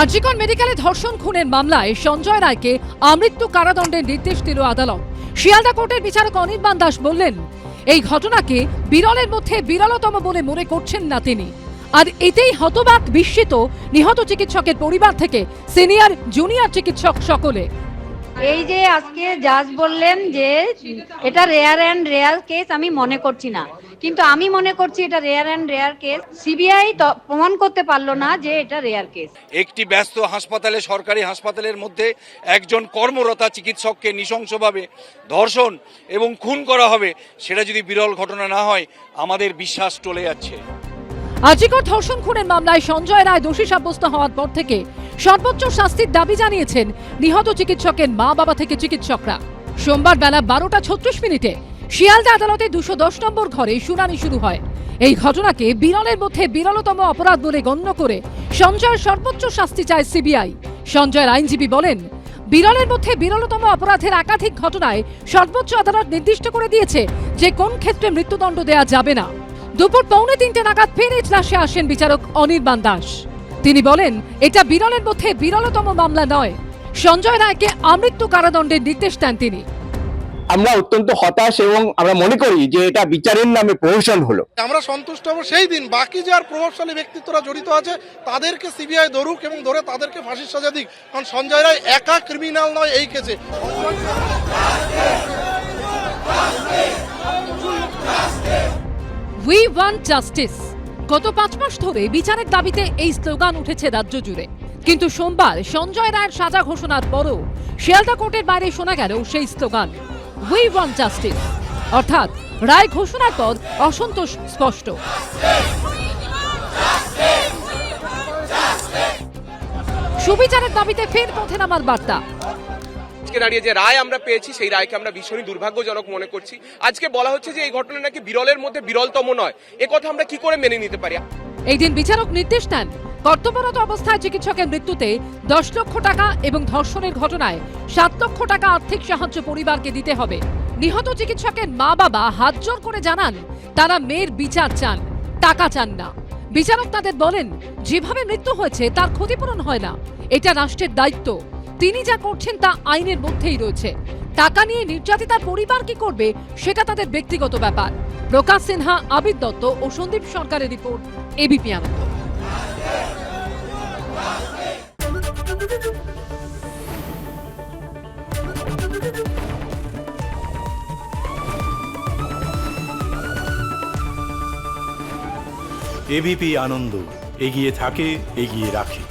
আরজিকর মেডিকেলে ধর্ষণ খুনের মামলায় সঞ্জয় রায়কে আমৃত্যু কারাদণ্ডের নির্দেশ দিল আদালত। শিয়ালদা কোর্টের বিচারক অনির্বাণ দাস বললেন, এই ঘটনাকে বিরলের মধ্যে বিরলতম বলে মনে করছেন না তিনি। আর এতেই হতবাক বিস্মিত নিহত চিকিৎসকের পরিবার থেকে সিনিয়র, জুনিয়র চিকিৎসক সকলে। এই যে আজকে জাজ বললেন যে এটা রেয়ার অ্যান্ড রেয়ার কেস আমি মনে করছি না। কিন্তু আমি মনে করছি এটা rare and rare case CBI প্রমাণ করতে পারল না যে এটা রেয়ার কেস একটি ব্যস্ত হাসপাতালে সরকারি হাসপাতালের মধ্যে একজন কর্মরতা চিকিৎসককে নৃশংসভাবে ধর্ষণ এবং খুন করা হবে সেটা যদি বিরল ঘটনা না হয় আমাদের বিশ্বাস টলে যাচ্ছে। আজিকর ধর্ষণ খুনের মামলায় সঞ্জয় রায় দোষী সাব্যস্ত হওয়ার পর থেকে সর্বোচ্চ শাস্তির দাবি জানিয়েছেন নিহত চিকিৎসকের মা বাবা থেকে চিকিৎসকরা। সোমবার বেলা বারোটা ছত্রিশ মিনিটে শিয়ালদা আদালতে দুশো দশ নম্বর ঘরে শুনানি শুরু হয়। এই ঘটনাকে বিরলের মধ্যে বিরলতম অপরাধ বলে গণ্য করে সঞ্জয়ের সর্বোচ্চ শাস্তি চায় সিবিআই। সঞ্জয়ের আইনজীবী বলেন, বিরলের মধ্যে বিরলতম অপরাধের একাধিক ঘটনায় সর্বোচ্চ আদালত নির্দিষ্ট করে দিয়েছে যে কোন ক্ষেত্রে মৃত্যুদণ্ড দেয়া যাবে না। দুপুর পৌনে তিনটে নাগাদ ফের এজলাসে আসেন বিচারক অনির্বাণ দাস। তিনি বলেন এটা বিরলের মধ্যে বিরলতম মামলা নয়। সঞ্জয় রায়কে আমৃত্যু কারাদণ্ডের নির্দেশ দেন তিনি। আমরা অত্যন্ত হতাশ এবং আমরা মনে করি যে এটা বিচারের নামে প্রহসন হলো। আমরা সন্তুষ্ট হব সেই দিন। বাকি যে আর প্রভাবশালী ব্যক্তিত্বরা জড়িত আছে তাদেরকে সিবিআই ধরুক এবং ধরে তাদেরকে ফাঁসির সাজা দিক। কারণ সঞ্জয় রায় একা ক্রিমিনাল নয় এই কেসে উই ওয়ান্ট জাস্টিস গত পাঁচ মাস ধরে বিচারের দাবিতে এই স্লোগান উঠেছে রাজ্য জুড়ে। কিন্তু সোমবার সঞ্জয় রায়ের সাজা ঘোষণার পরও শিয়ালদা কোর্টের বাইরে শোনা গেল সেই স্লোগান উই ওয়ান্ট জাস্টিস অর্থাৎ রায় ঘোষণার পর অসন্তোষ স্পষ্ট। সুবিচারের দাবিতে ফের পথে নামার বার্তা। আজকে দাঁড়িয়ে যে রায় আমরা পেয়েছি, সেই রায়কে আমরা ভীষণই দুর্ভাগ্যজনক মনে করছি। আজকে বলা হচ্ছে যে এই ঘটনা নাকি বিরলের মধ্যে বিরলতম নয়। এ কথা আমরা কি করে মেনে নিতে পারি? এই দিন বিচারক নির্দেশ দেন, কর্তব্যরত অবস্থায় চিকিৎসকের মৃত্যুতে দশ লক্ষ টাকা এবং ধর্ষণের ঘটনায় সাত লক্ষ টাকা আর্থিক সাহায্য পরিবারকে দিতে হবে। নিহত চিকিৎসকের মা বাবা হাত জোর করে জানান, তারা মেয়ের বিচার চান, টাকা চান না। বিচারক তাদের বলেন, যেভাবে মৃত্যু হয়েছে, তার ক্ষতিপূরণ হয় না। এটা রাষ্ট্রের দায়িত্ব। তিনি যা করছেন তা আইনের মধ্যেই রয়েছে। টাকা নিয়ে নির্যাতিতার পরিবার কি করবে, সেটা তাদের ব্যক্তিগত ব্যাপার। প্রকাশ সিনহা, আবিদ দত্ত ও সন্দীপ সরকারের report, ABP Ananda. ABP Ananda, এগিয়ে থাকে, এগিয়ে রাখে।